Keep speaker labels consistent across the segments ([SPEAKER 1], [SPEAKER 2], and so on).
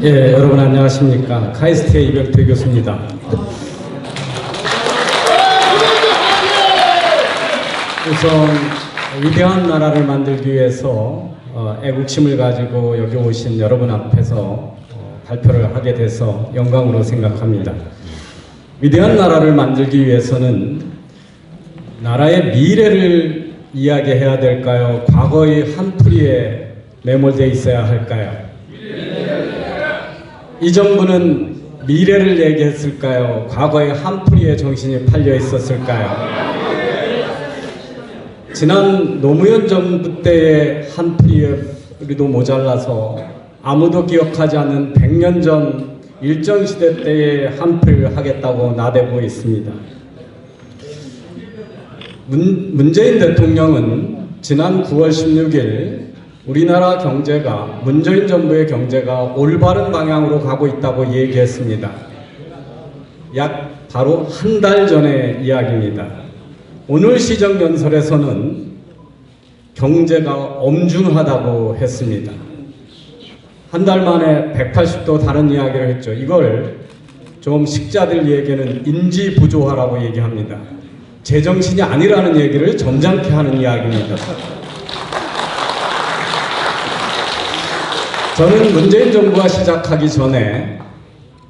[SPEAKER 1] 예, 여러분 안녕하십니까. 카이스트의 이병태 교수입니다. 우선 위대한 나라를 만들기 위해서 어, 애국심을 가지고 여기 오신 여러분 앞에서 어, 발표를 하게 돼서 영광으로 생각합니다. 위대한 나라를 만들기 위해서는 나라의 미래를 이야기해야 될까요? 과거의 한풀이에 매몰되어 있어야 할까요? 이 정부는 미래를 얘기했을까요? 과거의 한풀이에 정신이 팔려 있었을까요? 지난 노무현 정부 때의 한풀이도 모자라서 아무도 기억하지 않는 100년 전 일정 시대 때의 한풀이를 하겠다고 나대고 있습니다. 문, 문재인 대통령은 지난 9월 16일 우리나라 경제가 문재인 정부의 경제가 올바른 방향으로 가고 있다고 얘기했습니다. 약 바로 한 달 전의 이야기입니다. 오늘 시정연설에서는 경제가 엄중하다고 했습니다. 한 달 만에 180도 다른 이야기를 했죠. 이걸 좀 식자들에게는 인지 부조화라고 얘기합니다. 제정신이 아니라는 얘기를 점잖게 하는 이야기입니다. 저는 문재인 정부가 시작하기 전에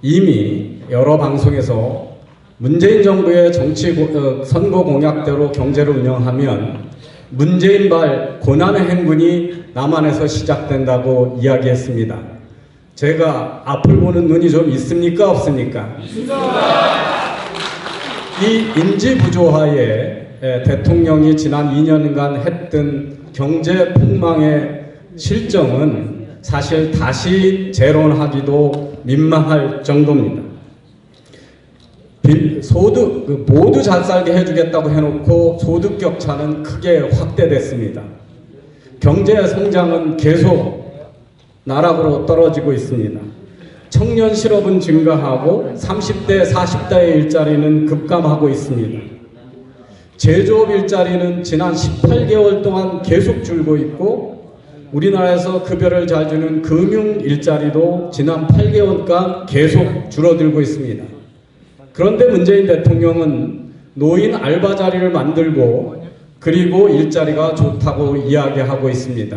[SPEAKER 1] 이미 여러 방송에서 문재인 정부의 정치 고, 어, 선거 공약대로 경제를 운영하면 문재인발 고난의 행군이 남한에서 시작된다고 이야기했습니다. 제가 앞을 보는 눈이 좀 있습니까 없습니까? 이 인지 부조화에 에, 대통령이 지난 2년간 했던 경제 폭망의 실정은 사실 다시 재론하기도 민망할 정도입니다. 빈- 소득 그 모두 잘 살게 해주겠다고 해놓고 소득 격차는 크게 확대됐습니다. 경제 성장은 계속 나락으로 떨어지고 있습니다. 청년 실업은 증가하고 30대, 40대의 일자리는 급감하고 있습니다. 제조업 일자리는 지난 18개월 동안 계속 줄고 있고 우리나라에서 급여를 잘 주는 금융 일자리도 지난 8개월간 계속 줄어들고 있습니다. 그런데 문재인 대통령은 노인 알바 자리를 만들고 그리고 일자리가 좋다고 이야기하고 있습니다.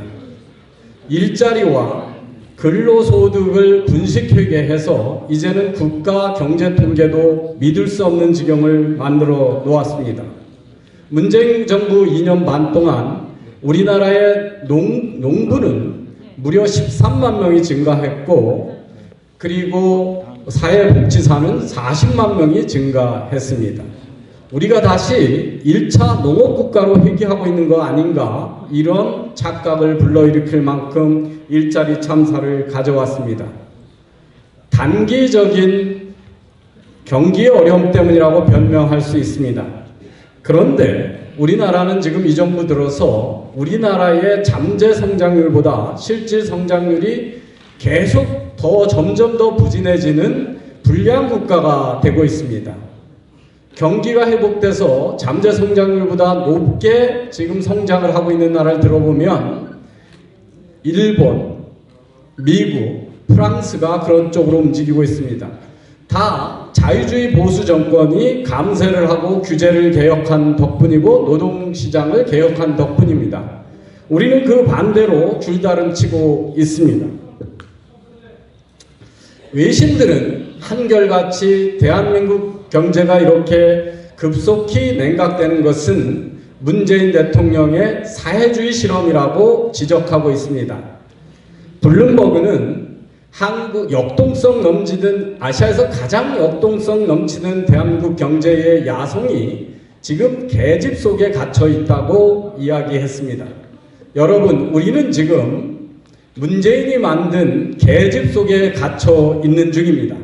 [SPEAKER 1] 일자리와 근로소득을 분식회계 해서 이제는 국가 경제 통계도 믿을 수 없는 지경을 만들어 놓았습니다. 문재인 정부 2년 반 동안 우리나라의 농, 농부는 무려 13만 명이 증가했고 그리고 사회복지사는 40만 명이 증가했습니다. 우리가 다시 1차 농업국가로 회귀하고 있는 거 아닌가 이런 착각을 불러일으킬 만큼 일자리 참사를 가져왔습니다. 단기적인 경기의 어려움 때문이라고 변명할 수 있습니다. 그런데 우리나라는 지금 이 정부 들어서 우리나라의 잠재 성장률보다 실질 성장률이 계속 더 점점 더 부진해지는 불량 국가가 되고 있습니다. 경기가 회복돼서 잠재 성장률보다 높게 지금 성장을 하고 있는 나라를 들어보면 일본, 미국, 프랑스가 그런 쪽으로 움직이고 있습니다. 다 자유주의 보수 정권이 감세를 하고 규제를 개혁한 덕분이고 노동시장을 개혁한 덕분입니다. 우리는 그 반대로 줄다름 치고 있습니다. 외신들은 한결같이 대한민국 경제가 이렇게 급속히 냉각되는 것은 문재인 대통령의 사회주의 실험이라고 지적하고 있습니다. 블룸버그는 한국 역동성 넘치는 아시아에서 가장 역동성 넘치는 대한민국 경제의 야성이 지금 계집 속에 갇혀 있다고 이야기했습니다. 여러분, 우리는 지금 문재인이 만든 계집 속에 갇혀 있는 중입니다.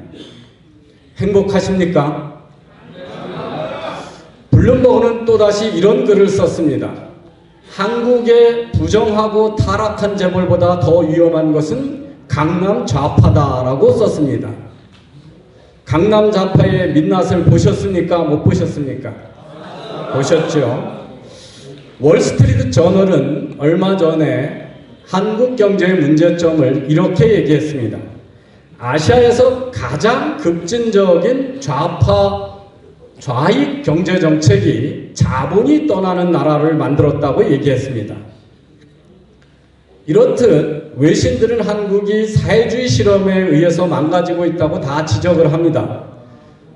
[SPEAKER 1] 행복하십니까? 블룸버그는 또다시 이런 글을 썼습니다. 한국의 부정하고 타락한 재벌보다 더 위험한 것은 강남 좌파다라고 썼습니다. 강남 좌파의 민낯을 보셨습니까? 못 보셨습니까? 보셨죠? 월스트리트 저널은 얼마 전에 한국 경제의 문제점을 이렇게 얘기했습니다. 아시아에서 가장 급진적인 좌파 좌익 경제 정책이 자본이 떠나는 나라를 만들었다고 얘기했습니다. 이렇듯 외신들은 한국이 사회주의 실험에 의해서 망가지고 있다고 다 지적을 합니다.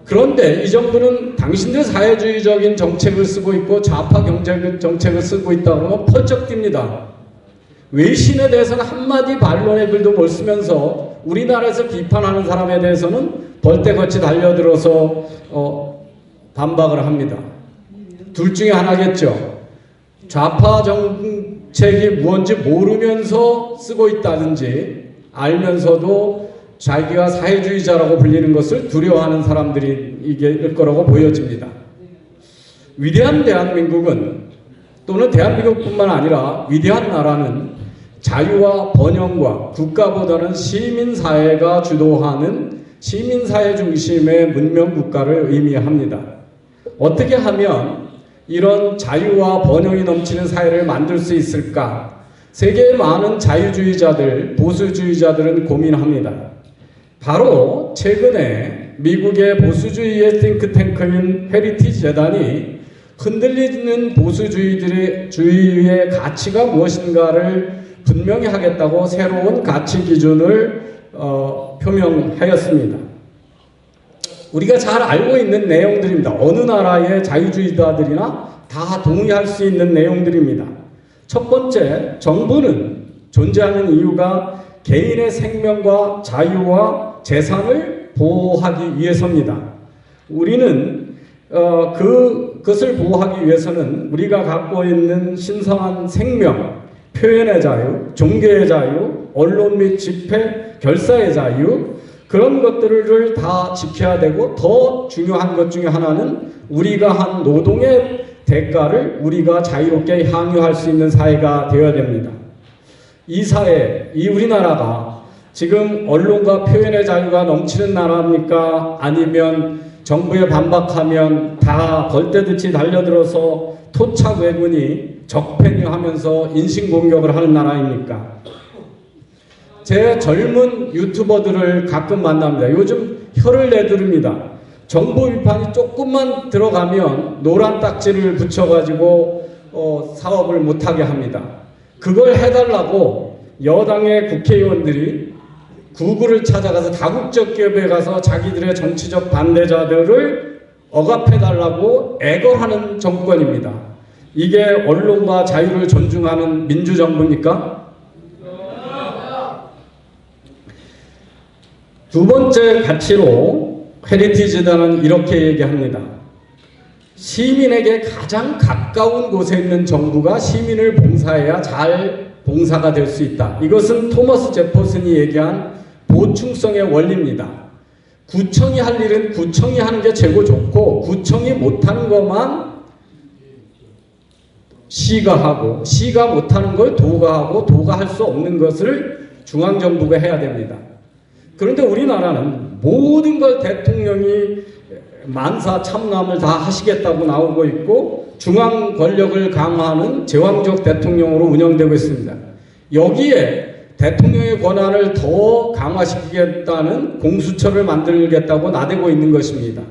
[SPEAKER 1] 그런데 이 정부는 당신들 사회주의적인 정책을 쓰고 있고 좌파 경제 정책을 쓰고 있다 그러면 펄쩍 뜁니다. 외신에 대해서는 한마디 반론의 글도 못 쓰면서 우리나라에서 비판하는 사람에 대해서는 벌떼같이 달려들어서 어, 반박을 합니다. 둘 중에 하나겠죠. 좌파 정 책이 무언지 모르면서 쓰고 있다든지 알면서도 자기가 사회주의자라고 불리는 것을 두려워하는 사람들이 이게 거라고 보여집니다. 위대한 대한민국은 또는 대한민국뿐만 아니라 위대한 나라는 자유와 번영과 국가보다는 시민사회가 주도하는 시민사회 중심의 문명 국가를 의미합니다. 어떻게 하면 이런 자유와 번영이 넘치는 사회를 만들 수 있을까? 세계의 많은 자유주의자들, 보수주의자들은 고민합니다. 바로 최근에 미국의 보수주의의 싱크탱크인 헤리티지 재단이 흔들리는 보수주의들의 가치가 무엇인가를 분명히 하겠다고 새로운 가치 기준을 어, 표명하였습니다. 우리가 잘 알고 있는 내용들입니다. 어느 나라의 자유주의자들이나 다 동의할 수 있는 내용들입니다. 첫 번째, 정부는 존재하는 이유가 개인의 생명과 자유와 재산을 보호하기 위해서입니다. 우리는 어, 그, 그것을 보호하기 위해서는 우리가 갖고 있는 신성한 생명, 표현의 자유, 종교의 자유, 언론 및 집회, 결사의 자유, 그런 것들을 다 지켜야 되고 더 중요한 것 중에 하나는 우리가 한 노동의 대가를 우리가 자유롭게 향유할 수 있는 사회가 되어야 됩니다. 이 사회, 이 우리나라가 지금 언론과 표현의 자유가 넘치는 나라입니까? 아니면 정부에 반박하면 다 벌떼듯이 달려들어서 토착 왜군이 적폐하면서 인신공격을 하는 나라입니까? 제 젊은 유튜버들을 가끔 만납니다. 요즘 혀를 내두릅니다. 정부 비판이 조금만 들어가면 노란 딱지를 붙여가지고 어, 사업을 못하게 합니다. 그걸 해달라고 여당의 국회의원들이 구글을 찾아가서 다국적 기업에 가서 자기들의 정치적 반대자들을 억압해달라고 애걸하는 정권입니다. 이게 언론과 자유를 존중하는 민주정부입니까? 두 번째 가치로 헤리티지단은 이렇게 얘기합니다. 시민에게 가장 가까운 곳에 있는 정부가 시민을 봉사해야 잘 봉사가 될 수 있다. 이것은 토머스 제퍼슨이 얘기한 보충성의 원리입니다. 구청이 할 일은 구청이 하는 게 최고 좋고 구청이 못하는 것만 시가 하고 시가 못하는 걸 도가 하고 도가 할 수 없는 것을 중앙정부가 해야 됩니다. 그런데 우리나라는 모든 걸 대통령이 만사 참남을 다 하시겠다고 나오고 있고 중앙 권력을 강화하는 제왕적 대통령으로 운영되고 있습니다. 여기에 대통령의 권한을 더 강화시키겠다는 공수처를 만들겠다고 나대고 있는 것입니다.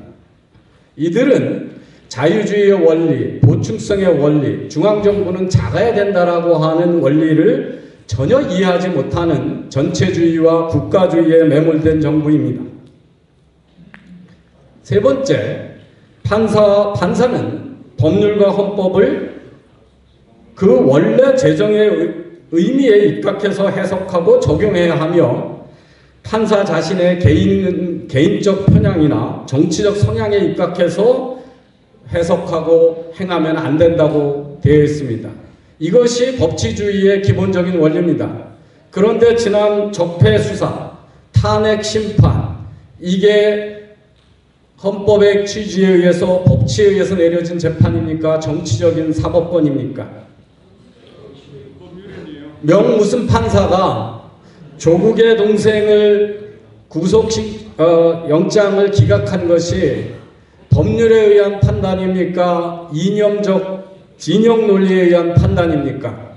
[SPEAKER 1] 이들은 자유주의의 원리, 보충성의 원리, 중앙정부는 작아야 된다라고 하는 원리를 전혀 이해하지 못하는 전체주의와 국가주의에 매몰된 정부입니다. 세 번째, 판사, 판사는 법률과 헌법을 그 원래 재정의 의미에 입각해서 해석하고 적용해야 하며 판사 자신의 개인, 개인적 편향이나 정치적 성향에 입각해서 해석하고 행하면 안 된다고 되어 있습니다. 이것이 법치주의의 기본적인 원리입니다. 그런데 지난 적폐 수사, 탄핵 심판, 이게 헌법의 취지에 의해서 법치에 의해서 내려진 재판입니까? 정치적인 사법권입니까? 명 무슨 판사가 조국의 동생을 구속식 어, 영장을 기각한 것이 법률에 의한 판단입니까? 이념적 진영 논리에 의한 판단입니까?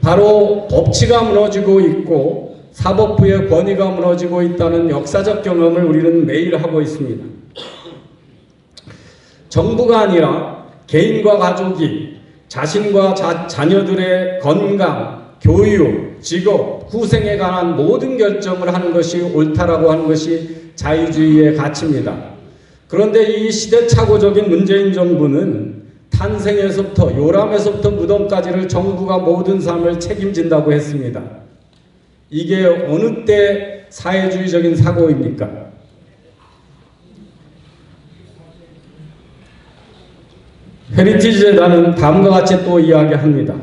[SPEAKER 1] 바로 법치가 무너지고 있고 사법부의 권위가 무너지고 있다는 역사적 경험을 우리는 매일 하고 있습니다. 정부가 아니라 개인과 가족이 자신과 자, 자녀들의 건강, 교육, 직업, 후생에 관한 모든 결정을 하는 것이 옳다라고 하는 것이 자유주의의 가치입니다. 그런데 이 시대착오적인 문재인 정부는 탄생에서부터 요람에서부터 무덤까지를 정부가 모든 삶을 책임진다고 했습니다. 이게 어느 때 사회주의적인 사고입니까? 헤리티지 재단은 다음과 같이 또 이야기합니다.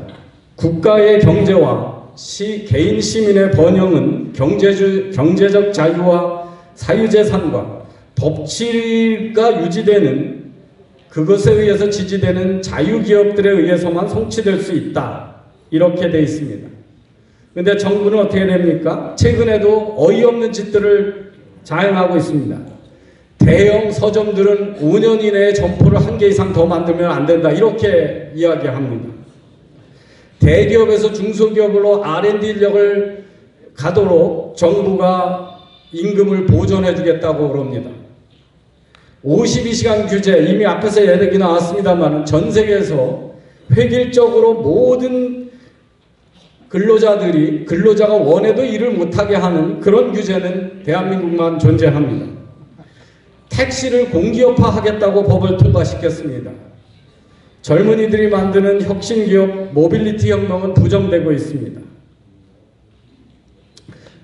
[SPEAKER 1] 국가의 경제와 시, 개인 시민의 번영은 경제주, 경제적 자유와 사유재산과 법치가 유지되는 그것에 의해서 지지되는 자유기업들에 의해서만 성취될 수 있다. 이렇게 돼 있습니다. 근데 정부는 어떻게 됩니까? 최근에도 어이없는 짓들을 자행하고 있습니다. 대형 서점들은 5년 이내에 점포를 한 개 이상 더 만들면 안 된다. 이렇게 이야기합니다. 대기업에서 중소기업으로 R&D 인력을 가도록 정부가 임금을 보존해 주겠다고 그럽니다. 52시간 규제 이미 앞에서 얘기 나왔습니다만 전 세계에서 획일적으로 모든 근로자들이 근로자가 원해도 일을 못하게 하는 그런 규제는 대한민국만 존재합니다. 택시를 공기업화 하겠다고 법을 통과시켰습니다. 젊은이들이 만드는 혁신기업 모빌리티 혁명은 부정되고 있습니다.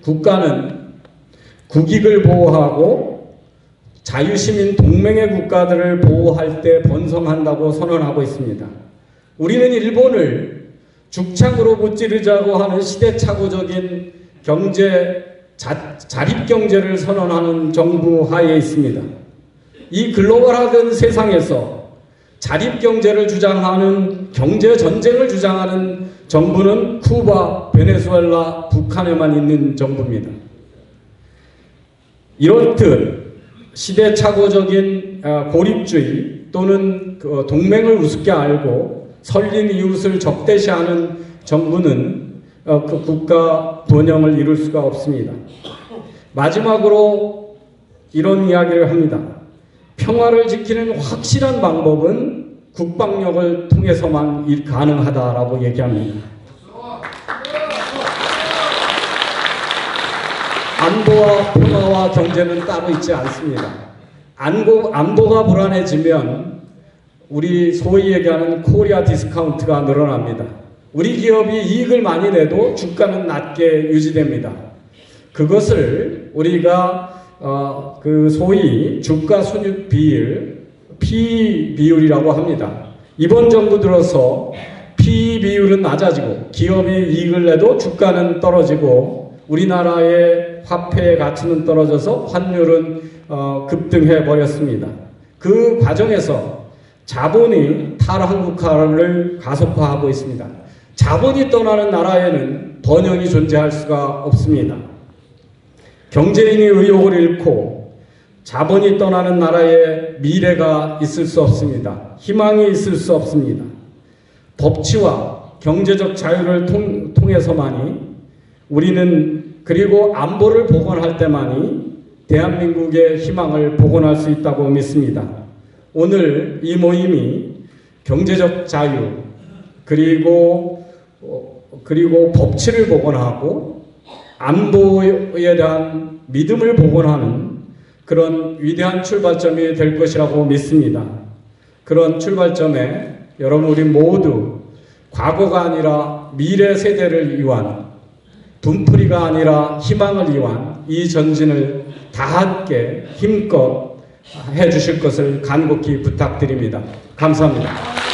[SPEAKER 1] 국가는 국익을 보호하고 자유시민 동맹의 국가들을 보호할 때 번성한다고 선언하고 있습니다. 우리는 일본을 죽창으로 무찌르자고 하는 시대착오적인 경제 자, 자립경제를 선언하는 정부 하에 있습니다. 이 글로벌화된 세상에서 자립경제를 주장하는 경제전쟁을 주장하는 정부는 쿠바, 베네수엘라, 북한에만 있는 정부입니다. 이렇듯 시대착오적인 아, 고립주의 또는 그 동맹을 우습게 알고 설린 이웃을 적대시하는 정부는 어, 그 국가 번영을 이룰 수가 없습니다. 마지막으로 이런 이야기를 합니다. 평화를 지키는 확실한 방법은 국방력을 통해서만 일 가능하다라고 얘기합니다. 안보와 평화와 경제는 따로 있지 않습니다. 안보, 안보가 불안해지면 우리 소위 얘기하는 코리아 디스카운트가 늘어납니다. 우리 기업이 이익을 많이 내도 주가는 낮게 유지됩니다. 그것을 우리가 어, 그 소위 주가 순익 비율 P 비율이라고 합니다. 이번 정부 들어서 P 비율은 낮아지고 기업이 이익을 내도 주가는 떨어지고 우리나라의 화폐의 가치는 떨어져서 환율은 어, 급등해 버렸습니다. 그 과정에서 자본이 탈한국화를 가속화하고 있습니다. 자본이 떠나는 나라에는 번영이 존재할 수가 없습니다. 경제인이 의욕을 잃고 자본이 떠나는 나라에 미래가 있을 수 없습니다. 희망이 있을 수 없습니다. 법치와 경제적 자유를 통, 통해서만이 우리는 그리고 안보를 복원할 때만이 대한민국의 희망을 복원할 수 있다고 믿습니다. 오늘 이 모임이 경제적 자유 그리고 어, 그리고 법치를 복원하고 안보에 대한 믿음을 복원하는 그런 위대한 출발점이 될 것이라고 믿습니다. 그런 출발점에 여러분 우리 모두 과거가 아니라 미래 세대를 위한 분풀이가 아니라 희망을 위한 이 전진을 다 함께 힘껏 해 주실 것을 간곡히 부탁드립니다. 감사합니다.